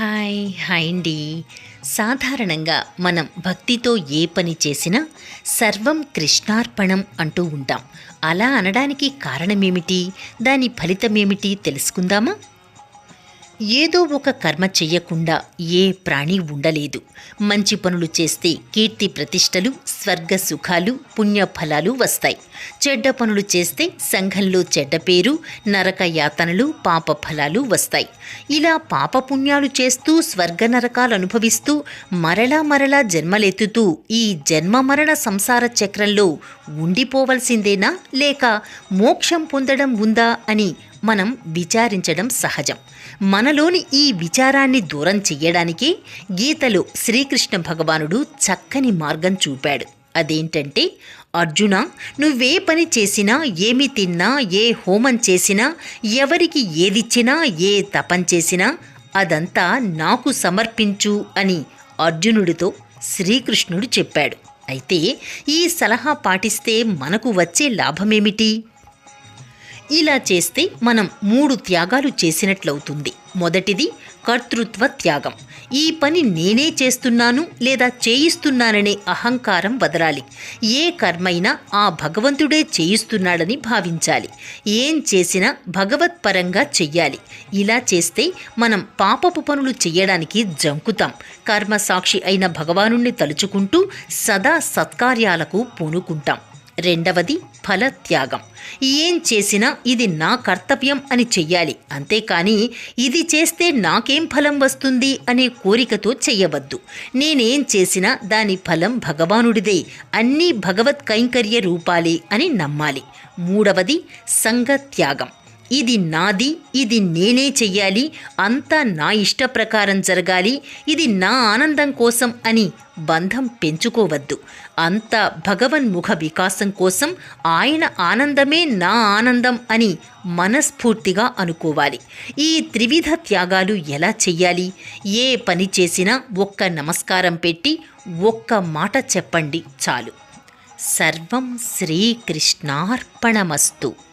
Hi hi అండి. సాధారణంగా మనం భక్తితో ఏ పని చేసినా సర్వం కృష్ణార్పణం అంటూ ఉంటాం. అలా అనడానికి కారణమేమిటి? దాని ఫలితమేమిటి? తెలుసుకుందామా? ఏదో ఒక కర్మ చెయ్యకుండా ఏ ప్రాణి ఉండలేదు. మంచి పనులు చేస్తే కీర్తి ప్రతిష్టలు స్వర్గ సుఖాలు పుణ్యఫలాలు వస్తాయి. చెడ్డ పనులు చేస్తే సంఘంలో చెడ్డ పేరు నరక యాతనలు పాప ఫలాలు వస్తాయి. ఇలా పాపపుణ్యాలు చేస్తూ స్వర్గ నరకాలు అనుభవిస్తూ మరలా మరలా జన్మలెత్తుతూ ఈ జన్మ మరణ సంసార చక్రంలో ఉండిపోవలసిందేనా? లేక మోక్షం పొందడం ఉందా? అని మనం విచారించడం సహజం. మనలోని ఈ విచారాన్ని దూరం చెయ్యడానికి గీతలో శ్రీకృష్ణ భగవానుడు చక్కని మార్గం చూపాడు. అదేంటంటే అర్జున నువ్వే పని చేసినా ఏమి తిన్నా ఏ హోమం చేసినా ఎవరికి ఏదిచ్చినా ఏ తపం చేసినా అదంతా నాకు సమర్పించు అని అర్జునుడితో శ్రీకృష్ణుడు చెప్పాడు. అయితే ఈ సలహా పాటిస్తే మనకు వచ్చే లాభమేమిటి? ఇలా చేస్తే మనం మూడు త్యాగాలు చేసినట్లవుతుంది. మొదటిది కర్తృత్వ త్యాగం. ఈ పని నేనే చేస్తున్నాను లేదా చేయిస్తున్నాననే అహంకారం వదలాలి. ఏ కర్మైనా ఆ భగవంతుడే చేయిస్తున్నాడని భావించాలి. ఏం చేసినా భగవత్పరంగా చెయ్యాలి. ఇలా చేస్తే మనం పాపపు పనులు చేయడానికి జంకుతాం. కర్మ సాక్షి అయిన భగవానుణ్ణి తలుచుకుంటూ సదా సత్కార్యాలకు పూనుకుంటాం. రెండవది ఫలత్యాగం. ఏం చేసినా ఇది నా కర్తవ్యం అని చెయ్యాలి. అంతేకాని ఇది చేస్తే నాకేం ఫలం వస్తుంది అనే కోరికతో చెయ్యవద్దు. నేనేం చేసినా దాని ఫలం భగవానుడిదే. అన్నీ భగవత్ కైంకర్య రూపాలే అని నమ్మాలి. మూడవది సంగత్యాగం ఇది నాది ఇది నేనే చెయ్యాలి అంతా నా ఇష్ట ప్రకారం జరగాలి ఇది నా ఆనందం కోసం అని బంధం పెంచుకోవద్దు. అంతా భగవన్ముఖ వికాసం కోసం ఆయన ఆనందమే నా ఆనందం అని మనస్ఫూర్తిగా అనుకోవాలి. ఈ త్రివిధ త్యాగాలు ఎలా చెయ్యాలి? ఏ పని చేసినా ఒక్క నమస్కారం పెట్టి ఒక్క మాట చెప్పండి చాలు. సర్వం శ్రీకృష్ణార్పణమస్తు.